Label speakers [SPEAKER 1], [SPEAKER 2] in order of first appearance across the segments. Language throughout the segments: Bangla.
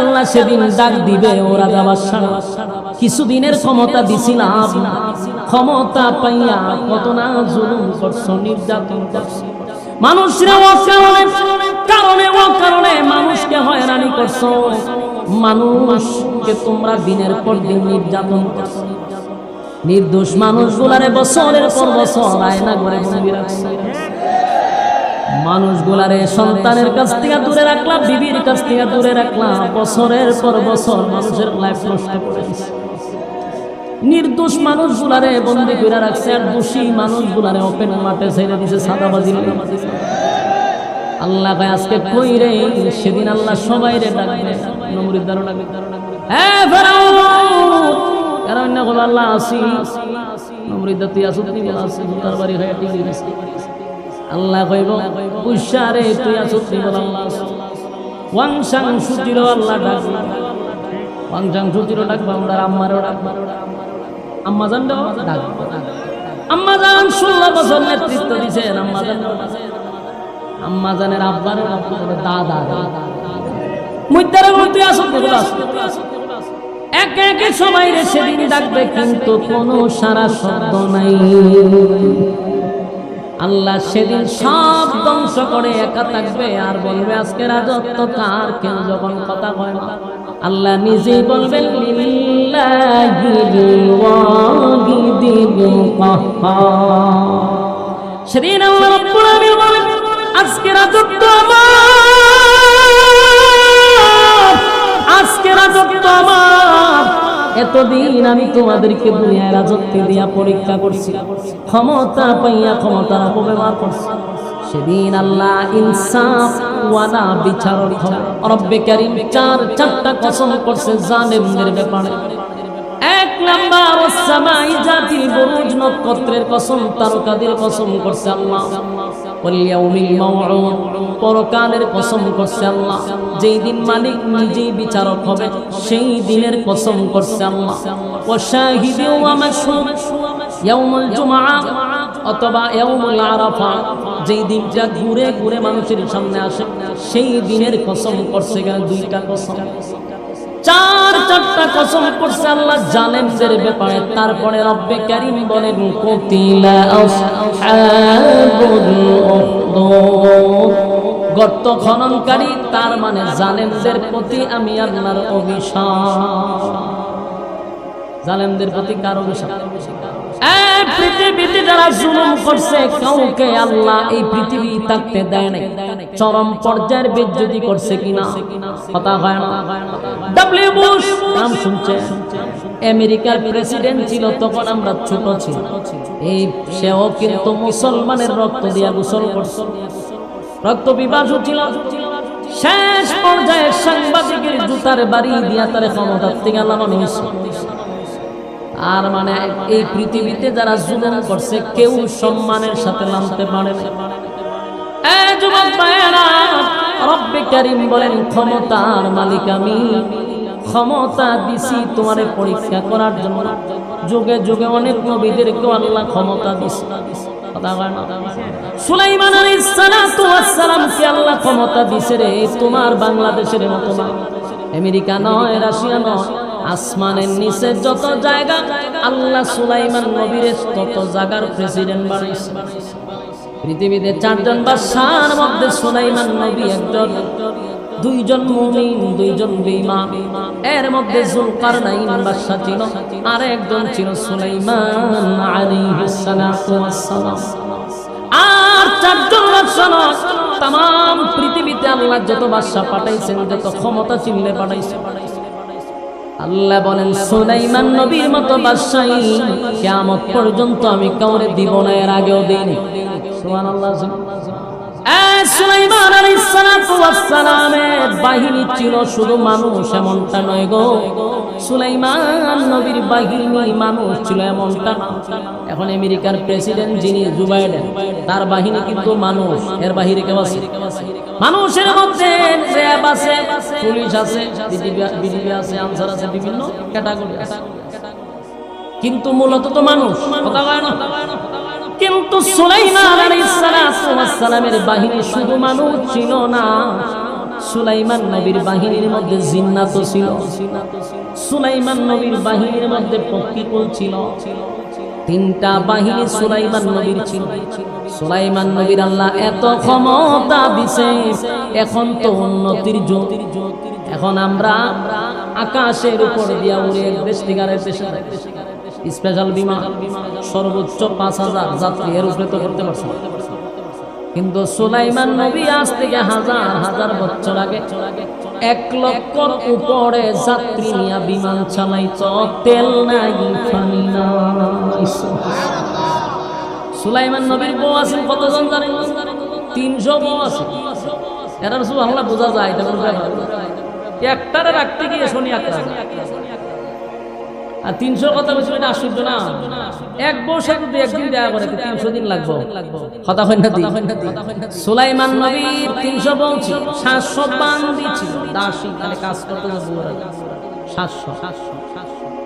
[SPEAKER 1] আল্লাহ সেদিন ডাক দিবে, ও রাজা বাদশাহ। কিছুদিনের ক্ষমতা দিছিলাম। ক্ষমতা পাইয়া কত না জুলুম করছ, নির্যাতন করছ। মানুষরা ও কারণে কারণে ও কারণে মানুষকে হয়রানি করছ। মানুষকে তোমরা দিনের পর দিন নির্যাতন করছ। নির্দোষ মানুষগুলারে বছরের পর বছর আয়না করে রাখছো। মানুষগুলারে সন্তানের কাছ থেকে দূরে রাখলাম, বিবির কাছ থেকে দূরে রাখলাম। বছরের পর বছর মানুষের লাইফ নষ্ট করে নির্দোষ মানুষগুলারে বন্দি করে রাখছে, আর দোষী মানুষগুলারে ওপেন মাঠে ছেড়ে দিছে, সাদাবাজি আল্লাহ ভাই আজকে কই রে? সেদিন আল্লাহ সবাই রে ডাকবে ডাকবে হ্যাঁ কারণ আল্লাহ আসি? নমরুদ তুই আসো তুই আসি তার বাড়ি হয়ে আল্লাহ কইব, উষারে তুই তুই বল আল্লাহ আসি ওয়াংসাং সুচির আল্লাহ ডাকবে ওয়াংসাং সুচির ডাকবে আমরা আম্মারও ডাকবে আম্মা জান ডাকবে আম্মা জান ষোলো বছর নেতৃত্ব দিছেন আম্মা জান আম্মা জানের আব্বার দাদা। মুদ্দারে তুই আসো তুই বল আসো একে একে সবাই রে সেদিন ডাকবে, কিন্তু কোনো সারা শব্দ নাই। আল্লাহ সেদিন সব ধ্বংস করে একা থাকবে, আর বলবে, আজকে রাজত্ব কার? কেউ যখন কথা কয় না। আল্লাহ নিজেই বলবেন। সেদিন আজকে রাজত্ব আমার, আজকে রাজত্ব আমার। এতদিন আমি তোমাদেরকে দুনিয়ায় রাজত্ব দিয়া পরীক্ষা করছি, ক্ষমতা পাইয়া ক্ষমতার অপব্যবহার করছি। সেদিন আল্লাহ ইনসাফ ওয়ালা বিচারক হবে। রব্বে কারীম চার, চারটা কসম করছে জালেমদের ব্যাপারে। এক নাম্বার ওয়াসসামাই জাতিল বুরুজ নক্ষত্রের কসম, তারকাদের কসম করছে আল্লাহ। পরকালের কসম করছে আল্লাহ। যেই দিন মালিক নিজেই বিচারক হবে, সেই দিনের কসম করছে আল্লাহ। ওয়া শাহিদু ওয়া মাশহুদ, ইয়াউমুল জুমআ অথবা যেই দিনটা ঘুরে ঘুরে মানুষের সামনে আসে, সেই দিনের কসম করছে এখানে দুইটা কসম। চার চারটা কসম করছে আল্লাহ, জালেমদের ব্যাপারে। তারপরে রব্বে কারিম বলেন, কুতিলা আসহাবুল গর্ত খননকারী, তার মানে জালেমদের প্রতি আমি আল্লাহর অভিশাপ। জালেমদের প্রতি কার অভিশাপ? আমেরিকার প্রেসিডেন্ট ছিল, তখন আমরা ছোট এই সেও কিন্তু মুসলমানের রক্ত দিয়া গোসল করছে। রক্ত বিভাজন ছিল। শেষ পর্যায়ে সাংবাদিকের জুতার বাড়ি দিয়া তার ক্ষমতার থেকে আল্লাহ মানুষ আর মানে এই পৃথিবীতে যারা জুলুম করছে, কেউ সম্মানের সাথে নামতে পারে ক্ষমতার মালিক ক্ষমতা তোমারে পরীক্ষা করার জন্য। অনেক ক্ষমতা দিছে। ক্ষমতা দিছে রে? তোমার বাংলাদেশের মতো আমেরিকা নয়, রাশিয়া নয়। আসমানের নিচে যত জায়গা, আল্লাহ সুলাইমান নবীর তত জায়গার প্রেসিডেন্ট বানাইছে। পৃথিবীতে চারজন বাদশার মধ্যে সুলাইমান নবী একজন, দুইজন মুমিন, দুইজন বেঈমান। এর মধ্যে জুলকারনাইন বাদশা ছিল, আর একজন ছিল সুলাইমান আলাইহিস সালাতু ওয়াস সালাম আর চারজন বাদশা তাম, পৃথিবীতে আল্লাহ যত বাদশা পাঠাইছেন, যত ক্ষমতা চিনলে পাঠাইছেন আল্লাহ বলেন, সুলাইমান নবীর মতো বাদশাহী, কিয়ামত পর্যন্ত আমি কাউরে দিব না, এর আগেও দিইনি। সুবহানাল্লাহ সুলাইমান ওয়াস সালামের বাহিনী ছিল শুধু মানুষ, এমনটা নয় গো। সুলাইমান নবীর বাহিনী মানুষ ছিল এমনটা এখন আমেরিকার প্রেসিডেন্ট যিনি জো বাইডেন, তার বাহিনী কিন্তু মানুষ, এর বাহিরে কেউ আছে? মানুষের মধ্যে র্যাব আছে, পুলিশ আছে আছে, আনসার আছে, বিভিন্ন ক্যাটাগরি আছে। কিন্তু মূলত তো মানুষ, কথা না? কিন্তু সুলাইমান আলাইহিস সালাতু ওয়াস সালামের বাহিনী শুধু মানুষ ছিল না। সুলাইমান নবীর বাহিনীর মধ্যে জিন্নাত ছিল। সুলাইমান নবীর বাহিনীর মধ্যে পক্ষীকুল ছিল। তিনটা বাহিনী সুলাইমান নবীর ছিল। সুলাইমান নবীর আল্লাহ এত ক্ষমতা দিছে, এখন তো উন্নতির যুগ এখন আমরা আকাশের উপর দিয়া উড়ে এক দেশ থেকে আরেক দেশে স্পেশাল বিমান সর্বোচ্চ পাঁচ হাজার যাত্রী এর উপরে তো করতে পারছে কিন্তু সুলাইমান নবী আজ থেকে হাজার হাজার বছর আগে এক লক্ষর উপরে যাত্রী নিয়ে বিমান চালাইত তেল নাই, পানি নাই। সুলাইমান নবীর বউ আছেন কতজন জানেন? তিনশো বউ আছে। এরা শুধু বাংলা বোঝা যায়, এটা বোঝা একটারে রাখতে গিয়ে শনি একটা আর তিনশো কথা বলছি এটা আশ্চর্য না? এক বছর যদি একদিন দেয়া করে তিনশো দিন লাগবো। কথা হয় না সুলাইমান তিনশো বলছি সাতশো দাসী মানে কাজ করতে সাতশো।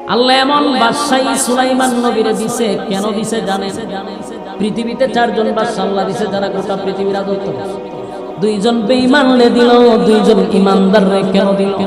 [SPEAKER 1] আল্লাহ এমন বাদশাহী সুলাইমান নবীরে দিছে কেন দিছে জানেন? পৃথিবীতে চারজন বাদশা আল্লাহ দিছে যারা গোটা পৃথিবীর করে। দুইজন বেঈমান দিল দুইজন ইমানদার রে কেন দিল? এ,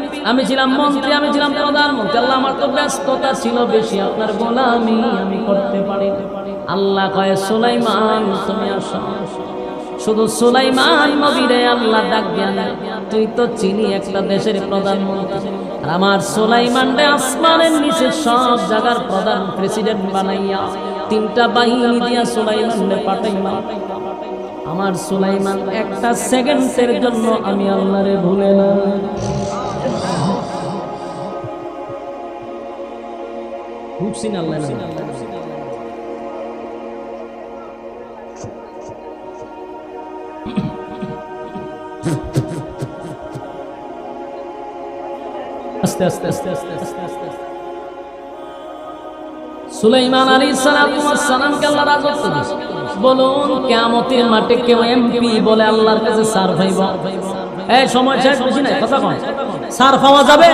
[SPEAKER 1] আমি ছিলাম মন্ত্রী, আমি ছিলাম প্রধানমন্ত্রী। আল্লাহ আমার তো ব্যস্ততা ছিল বেশি, আপনার গোলামি আমি করতে পারি আল্লাহ কয়ে, সুলাইমান, তুমি শুধু সুলাইমান নবীরে আল্লাহ ডাক দেন। তুই তো চিনি একটা দেশের প্রধানমন্ত্রী। আর আমার সুলাইমান রে আসমানের নিচে সব জায়গার প্রধান প্রেসিডেন্ট বানাইয়া তিনটা বাহিনী দিয়া সুলাইমান রে পাঠাইলাম আমার সুলাইমান একটা সেকেন্ডের জন্য আমি আল্লাহরে ভুলে না। বুঝছেন আল্লাহ আস্তে সুলাইমান আলী সালামকে আল্লাহ রাজত্ব বলুন কেমতের মাঠে কেউ এমপি বলে আল্লাহর কাছে সার এই সময় শেষ, বেশি নাই, কথা কন। সার পাওয়া যাবে?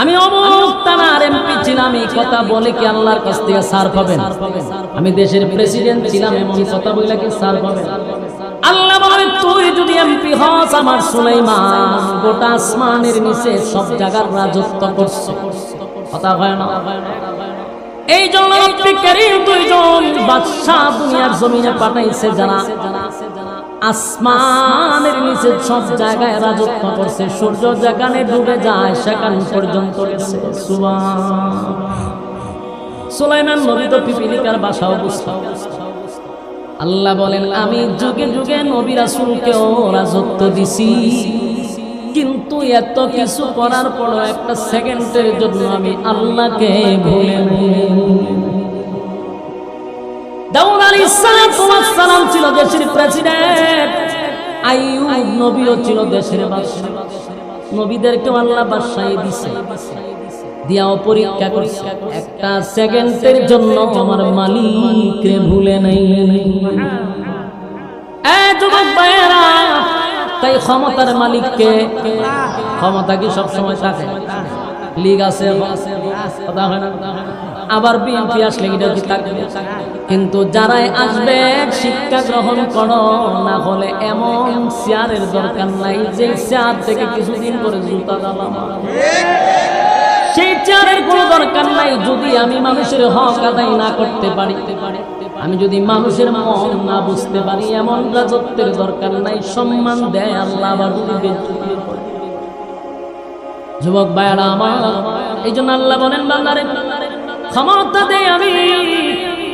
[SPEAKER 1] আমি অমুক তানার এমপি ছিলাম, এই কথা বলে কি আল্লাহর কাছ থেকে সার পাবেন? আমি দেশের প্রেসিডেন্ট ছিলাম, এমন কথা বলে কি সার পাবেন? আল্লাহ বলে তুই যদি এমপি হস, আমার সুলাইমান গোটা আসমানের নিচে সব জায়গার রাজত্ব করছে। কথা হয় না? এই জন্য দুইজন বাদশাহ দুনিয়ার জমিনে পাঠাইছে যারা আসমানের নিচে সব জায়গায় রাজত্ব করছে, সূর্য যেখানে ডুবে যায় সেখান পর্যন্ত সুলাইমান নবী তো পিপিলিকার বাসা অবস্থা আল্লাহ বলেন, আমি যুগে যুগে নবী রাসূলকেও রাজত্ব দিছি। কিন্তু এত কিছু করার পরও একটা সেকেন্ডের জন্য আমি আল্লাহকে ভুলে দাউদ আলাইহিস সালাম ছিল দেশের প্রেসিডেন্ট। নবীও ছিল দেশের বাদশা নবীদেরকেও আল্লাহ দিছে। দিয়াও পরীক্ষা করছে। একটা সেকেন্ডের জন্য আমার মালিককে ভুলে নাই। তাই ক্ষমতার মালিককে, ক্ষমতা কি সব সময় থাকে? লিগ আছে আবার বিএনপি আসলে কিন্তু যারাই আসবে, শিক্ষা গ্রহণ করো, না হলে এমন চেয়ারের দরকার নাই যে চেয়ার থেকে কিছুদিন পরে জুতা সেই চেয়ারের কোনো দরকার নাই যদি আমি মানুষের হক আদায় না করতে পারি। আমি যদি মানুষের মন না বুঝতে পারি, এমন রাজত্বের দরকার নাই, সম্মান দেয় আল্লাহ আবার। যুবক ভাইয়ারা আমার এই জন্য আল্লাহ বলেন, বান্দারে, ক্ষমতা দেয় আমি।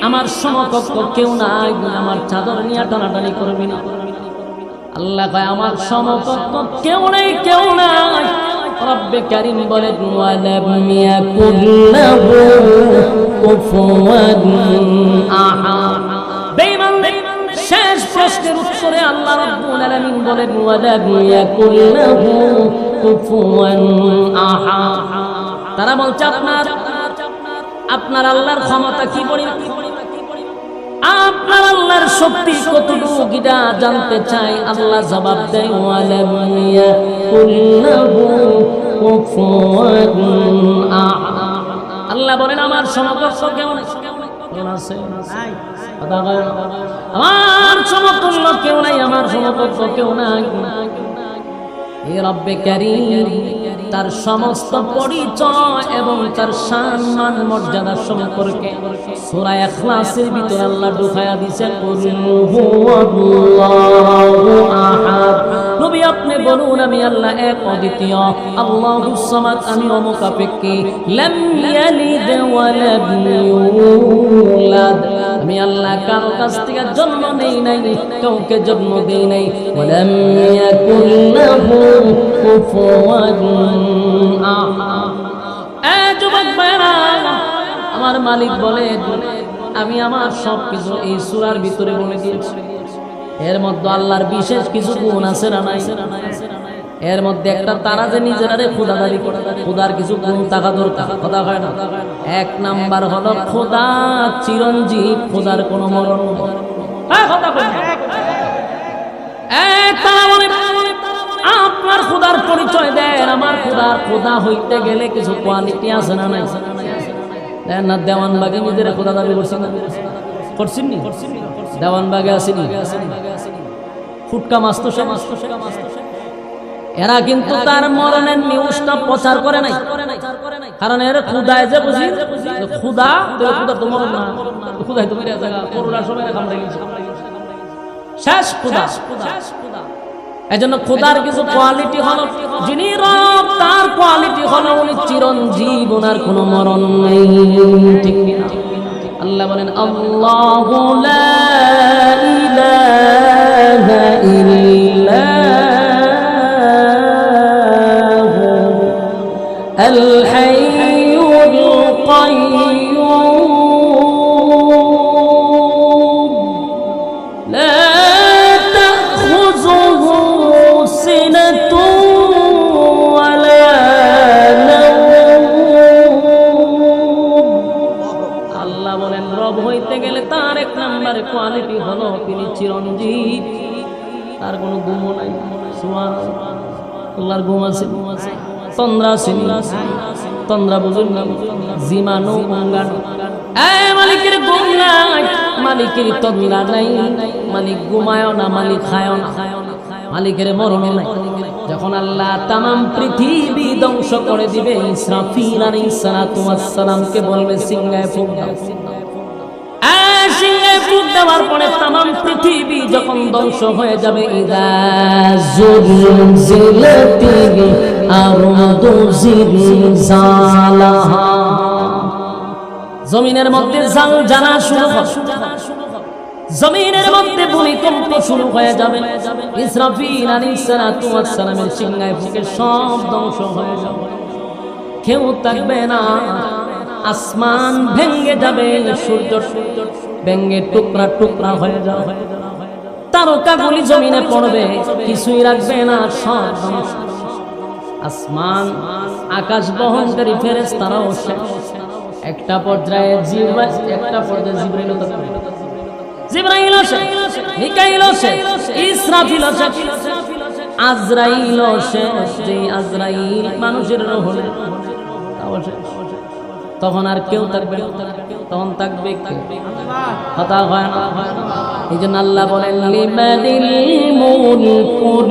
[SPEAKER 1] আমার সমকক্ষ কেউ নাই, আমার চাদর নিয়ে টানাটানি করবি না। আল্লাহ কয়, আমার সমকক্ষ কেউ নেই, কেউ নাই। রব্বে কারিম বলে ওয়ালাম ইয়াকুল্লাহু কুফুয়ান আহাদ। বেঈমান শেষ প্রশ্নের উত্তরে আল্লাহ রাব্বুল আলামিন বলেন কুফুয়ান তারা বলছে, আপনার আপনার আল্লাহর ক্ষমতা কি পরিমাণ আপনার আল্লাহর শক্তি কতটুকু? জানতে চাই, আল্লাহ জবাব দেয় কুফুয়ান আল্লাহ বলেন, আমার সমকক্ষ নেই কেউ আছে। কথা কয় না। আমার সমতুল্য কেউ নাই, আমার সমকক্ষ কেউ নাই। তার সমস্ত পরিচয় এবং তার সম্মান, মর্যাদা সম্পর্কে সূরা ইখলাসের ভিতরে আল্লাহ আমি আল্লাহ এক অদ্বিতীয়। আমি আমি আল্লাহ কারও কাছ থেকে জন্ম নেই নাই, কাউকে জন্ম দেই নাই। আমার মালিক বলে, আমি আমার সব কিছু এই সূরার ভিতরে বলে দিয়েছি। এর মধ্যে আল্লাহর বিশেষ কিছু গুণ আছে না নাই? এর মধ্যে একটা তারা যে নিজেরারে খোদা দাবি খোদার কিছু গুণ থাকা দরকার কথা হয় না? এক নাম্বার হলো খোদা চিরঞ্জীব খোদার কোনো মরণ। হ্যাঁ, আপনার খোদার পরিচয় দেন আমার খোদা হইতে গেলে কিছু কোয়ালিটি আছে না নাই? না দেওয়ান বাগে নিজের খোদা দাবি করছেন? করছেন নি দেওয়ান বাগে আসেনি? ফুটকা মাছ তো সে মাছ তো সে মাছ তো সে। এরা কিন্তু তার মরণের নিউজটা প্রচার করে নাই। কারণ এর খুদায় যে বুঝি খুদা খুদা তো মরণ না। খুদাই তো মেরে জায়গা করোনার সময় কামড়ে গেছে। শেষ খুদা এজন্য খুদার কিছু কোয়ালিটি হলো, যিনি রব, তার কোয়ালিটি হলো উনি চিরঞ্জীব, ওনার কোনো মরণ নেই। ঠিক কিনা আল্লাহ বলেন, আল্লাহু লা ইলাহা ইল্লাহু কাইয়্যুম لا تأخذه سنة ولا نوم আল্লাহ বলেন রব হইতে গেলে তার এক নাম্বার কোয়ালিটি হলো তিনি চিরঞ্জীব তার কোনো গুমও নাই সুমান আল্লাহর গুম আছে তন্দ্রা সিনি তন্দ্রা বুঝুন না। জিমানো গঙ্গানো এ মালিকের গুম নাই মালিকের তন্দ্রা নাই। মালিক ঘুমায়ও না, মালিক খায়ও না। মালিকের মরণ নাই। যখন আল্লাহ তামাম পৃথিবী ধ্বংস করে দিবে, ইসরাফিল আলাইহিস সালাতু ওয়াস সালামকে বলবে, সিংহায় ফুক দাও। দেওয়ার পরে তামাম পৃথিবী যখন ধ্বংস হয়ে যাবে, ইদা জমিনের মধ্যে জাল জানা শুরু জমিনের মধ্যে ভূমিকম্প শুরু হয়ে যাবে। ইসরাফিল আলাইহিস সালামের সিংহায় সব ধ্বংস হয়ে যাবে। কেউ থাকবে না। আসমান ভেঙ্গে যাবে, সূর্য ভেঙ্গে টুকরা টুকরা হয়ে যাবে। তারকাগুলি জমিনে পড়বে, কিছুই রাখবে না, সব ধ্বংস। আসমান আকাশ বহনকারী ফেরেস তারাও একটা পর্যায়ে একটা পর্যায়ে জিব্রাইল জিব্রাইল শেষ মিকাইল শেষ ইসরাফিল শেষ আজরাইল যে আজরাইল মানুষের রোহ তাও তখন আর কেউ থাকবে তখন থাকবে? কথা হয় না। এই জন্য আল্লাহ বলেন লিমানিল মুলকুল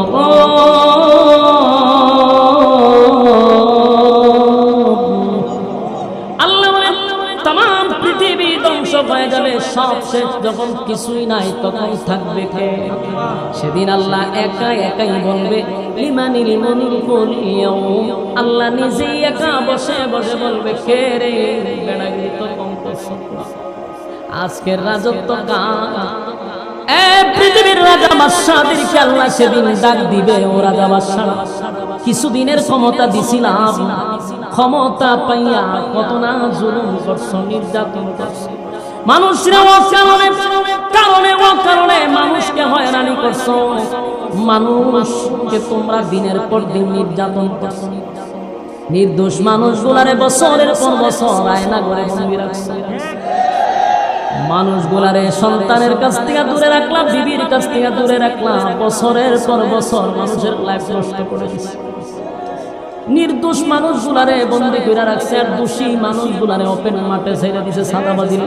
[SPEAKER 1] শেষ যখন কিছুই নাই, তখন থাকবে কে? সেদিন আল্লাহ একা একাই বলবে ইয়াউম। আল্লাহ নিজেই একা বসে বসে বলবে, কে রে? আজকের রাজত্ব পৃথিবীর রাজা আল্লাহ সেদিন ডাক দিবে, ও রাজা বাদশাহ, কিছুদিনের ক্ষমতা দিছিলাম। ক্ষমতা পাইয়া কত না জুলুম করছ, নির্যাতন করছ। মানুষরা ও কারণে কারণে মানুষকে হয়রানি করছ। মানুষকে তোমরা দিনের পর দিন নির্যাতন করছ। নির্দোষ মানুষগুলারে বছরের পর বছর আয়না করে বন্দি রাখছো। সন্তানের কাছ থেকে দূরে রাখলাম, বিবির কাছ থেকে দূরে রাখলাম, বছরের পর বছর মানুষের লাইফ নষ্ট করে দিচ্ছে। নির্দোষ মানুষগুলারে বন্দি করে রাখছে, আর দোষী মানুষগুলারে ওপেন মাঠে ছেড়ে দিছে সাদাবাজি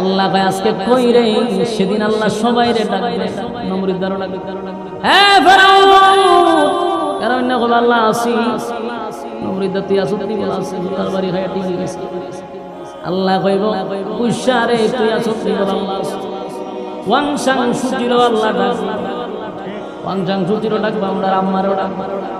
[SPEAKER 1] আল্লাহ কয়, আজকে কই রে? সেদিন আল্লাহ সবাই রে ডাকবে নমরিদারও ডাকবে হ্যাঁ কারণ না বলে আল্লাহ আসি। নমরিদা তুই আসো তুই আসি তার বাড়ি খাই টিভি গেছে। আল্লাহ কইব কুশারে তুই আছো তুই আল্লাহ ওয়াংসাং সুচির আল্লাহ ডাক। ওয়াংসাং সুচির ডাকবো আমরা আম্মারও ডাক আম্মা ডাক।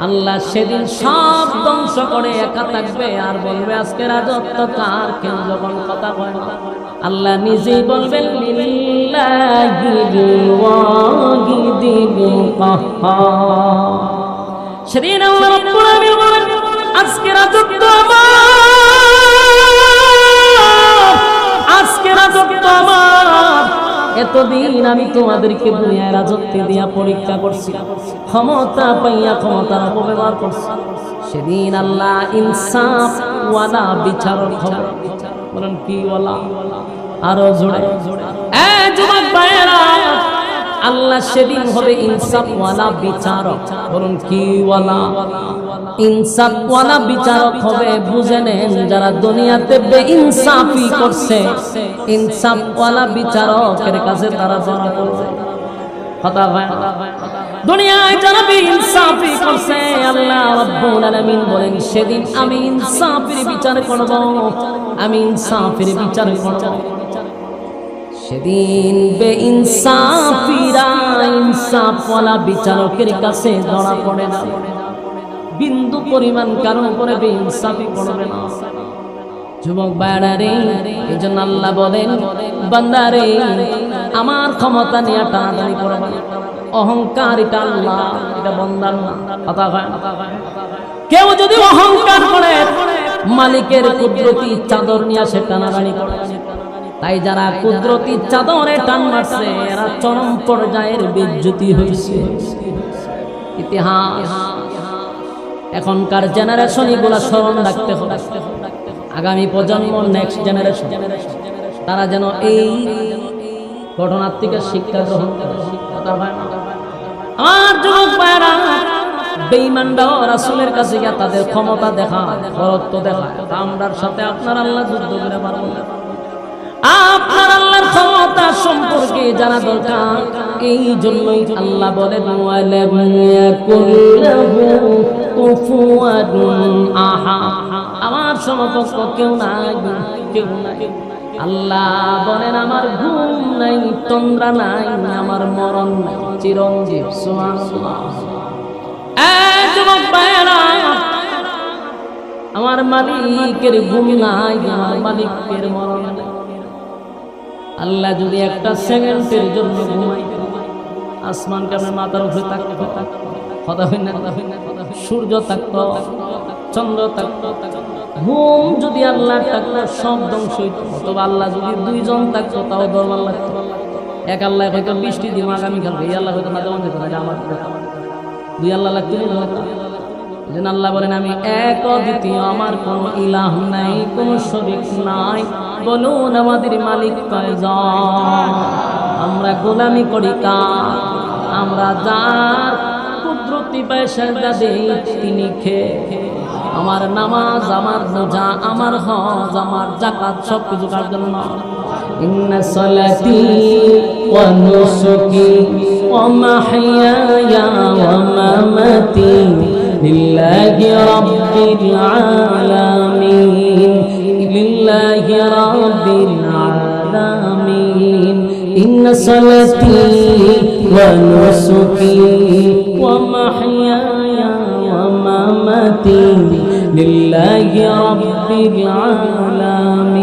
[SPEAKER 1] আল্লাহ সেদিন সব ধ্বংস করে একা থাকবে। আর বলবে, আজকে রাজত্ব কার? কেউ যখন কথা না। আল্লাহ নিজেই বলবেন। সেদিন আজকে রাজত্ব আমার। আজকে রাজত্ব আমার। এতদিন আমি তোমাদেরকে দুনিয়ায় রাজত্বে দিয়া পরীক্ষা করছি, ক্ষমতা পাইয়া ক্ষমতার অপব্যবহার করছি। সেদিন আল্লাহ ইনসাফ ওয়ালা বিচার বলেন, কি ওয়ালা? আরও এ যুবক আল্লাহ সেদিন হবে ইনসাফওয়ালা বিচারক। বলুন কি ওয়ালা ইনসাফওয়ালা বিচারক হবে বুঝে নেন যারা দুনিয়াতে বেইনসাফি করছে। ইনসাফওয়ালা বিচারকের কাছে তারা ধরা পড়বে। কথা হয় দুনিয়ায় যারা বেইনসাফি করছে, আল্লাহ রাব্বুল আলামিন বলেন, সেদিন আমি ইনসাফের বিচার করব। আমি ইনসাফের বিচার করব। সেদিন বে ইনসাফিরা ইনসাফওয়ালা বিচারকের কাছে ধরা পড়ে না। বিন্দু পরিমাণ কারণ করে বে ইনসাফি করবে না। যুবক বাড়ারে এই জন্য আল্লাহ বলেন, বান্দারে, আমার ক্ষমতা নিয়ে টানাটানি করবে। অহংকার এটা আল্লাহ, এটা বন্দার না, কথা হয় কেউ যদি অহংকার করে, মালিকের কুদরতি চাদর নিয়ে আসে টানাটানি করে। তাই যারা কুদরতি চাদরে টান মারছে, এরা চরম পর্যায়ের বিদ্যুতি হয়েছে ইতিহাস। এখনকার জেনারেশন এগুলা স্মরণ রাখতে হবে। আগামী প্রজন্ম নেক্সট জেনারেশন তারা যেন এই ঘটনার থেকে শিক্ষা গ্রহণ করে। আমার কাছে গিয়ে তাদের ক্ষমতা দেখা বরত্ব দেখা আমরার সাথে আপনার আল্লাহ যুদ্ধ করে পারব না আপনার আল্লাহর ক্ষমতা সম্পর্কে জানা দরকার। এই জন্যই আল্লাহ বলেন আমার সমকক্ষ কেউ নাই কেউ নাই। আল্লাহ বলেন, আমার ঘুম নাই, তন্দ্রা নাই, আমার মরণ নাই। চিরঞ্জীব আমার মালিকের ঘুম নাই, আমার মালিকের মরণ নাই। আল্লাহ যদি একটা সেকেন্ডের জন্য ঘুমাই আসমান কেমন মাথার উপরে থাকতো কথা হয় না, সূর্য থাকতো, চন্দ্র থাকতো, ঘুম যদি আল্লাহ থাকতো, সব ধ্বংস হইতো। অথবা আল্লাহ যদি দুইজন থাকতো, তাও দরবার লাগতো এক আল্লাহ হয়তো বৃষ্টি দিব আগামীকাল এই আল্লাহ হয়তো না যেমন যেত না আমার দুই আল্লাহ লাগতো যেন আল্লাহ বলেন, আমি এক দ্বিতীয় আমার কোনো ইলাহ নাই, কোনো শরীক নাই। বলুন আমাদের মালিক কয়জন আমরা গোলামি করি কার আমরা যার কুদরতি পয়সা দেই তিনি খেয়ে আমার নামাজ আমার রোজা আমার হজ আমার জাকাত সব কিছু কার জন্য إن صلاتي ونسكي ومحياي ومماتي لله رب العالمين لله رب العالمين إن صلاتي ونسكي ومحياي ومماتي لله رب العالمين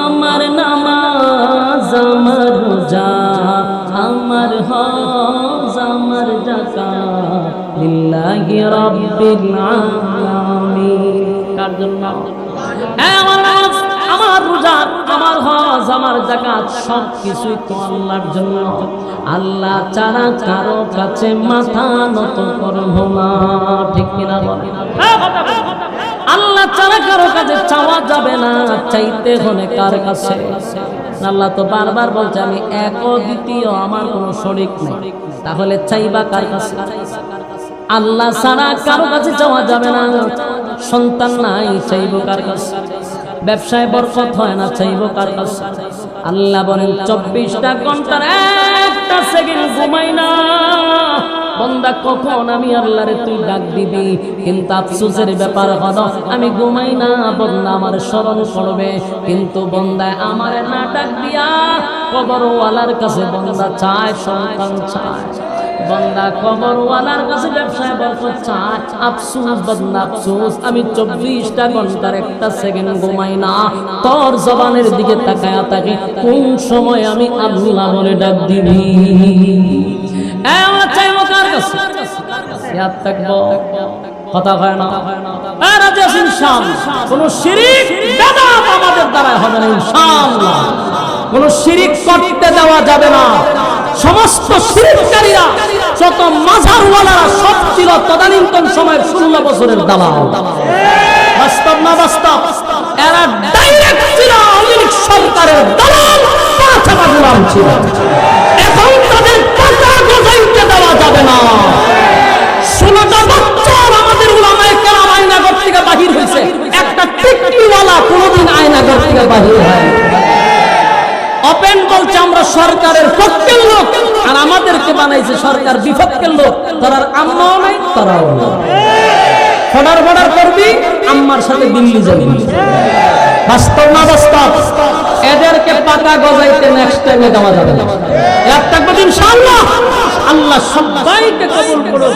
[SPEAKER 1] আমার নামাজ আমার রোজা আমার হজ আমার জাকাত লিল্লাহি রাব্বিল আলামিন কার জন্য হ্যাঁ, আমার নামাজ, আমার রোজা, আমার হজ, আমার জাকাত সব আল্লাহ ছাড়া কারও কাছে মাথা আল্লাহ ছাড়া কারও কাছে চাওয়া যাবে না, চাইতে হলে কাছে? আল্লাহ তো বারবার বলছে, আমি এক দ্বিতীয়, আমার কোনো শরিক নেই। তাহলে চাইবা কার কাছে? আল্লাহ ছাড়া কারও কাছে চাওয়া যাবে না। সন্তান নাই, চাইব কার কাছে? ব্যবসায় বরকত হয় না, চাইব কার কাছে? আল্লাহ বলেন, চব্বিশটা ঘণ্টার একটা সেকেন্ড ঘুমাই না। বন্দা, কখন আমি আল্লাহরে তুই ডাক দিবি? কিন্তু আফসোসের ব্যাপার হলো, আমি ঘুমাই না, বন্দা আমার স্মরণ করবে। কিন্তু বন্দায় আমার না ডাক দিয়া কবরওয়ালার কাছে বন্দা চায়, সন্তান চায়। বন্দা কবরওয়ালার কাছে ব্যবসায় বরকত চায় আফসোস, বন্দা আফসোস, আমি চব্বিশটা ঘণ্টার একটা সেকেন্ড ঘুমাই না। তোর জবানের দিকে তাকায়া থাকে কোন সময় আমি আল্লাহ বলে ডাক দিবি? কথা হয় না? কোন শিরিক বেদাত আমাদের দ্বারা হবে না কোন শিরিক করতে দেওয়া যাবে না। সমস্ত শিরিককারীরা যত মাঝারওয়ালারা সব ছিল তদানীন্তন সময়ের ষোলো বছরের দালাল। বাস্তব না বাস্তব? এরা ডাইরেক্ট ছিল আওয়ামী লীগ সরকারের দালাল পাঁচটা গোলাম ছিল। এখন তাদের পাতা গজাইতে দেওয়া যাবে না। ষোলোটা বছর আমাদের উলামায়ে কেরাম আয়নাগর থেকে বাহির হয়েছে। একটা টিকটিওয়ালা কোনোদিন আয়নাগর থেকে বাহির হয় বলছে, আমরা সরকারের পক্ষের লোক, আর আমাদেরকে বানাইছে সরকার বিপক্ষের লোক। তারার আম্মাও নাই, তারাও ফডার ফডার করবি, আম্মার সাথে দিল্লি যাবি। বাস্তব না বাস্তব? এদেরকে পাতা গজাইতে নেক্সট টাইমে দেওয়া যাবে। না ইনশাআল্লাহ। আল্লাহ সবাইকে কবুল করুন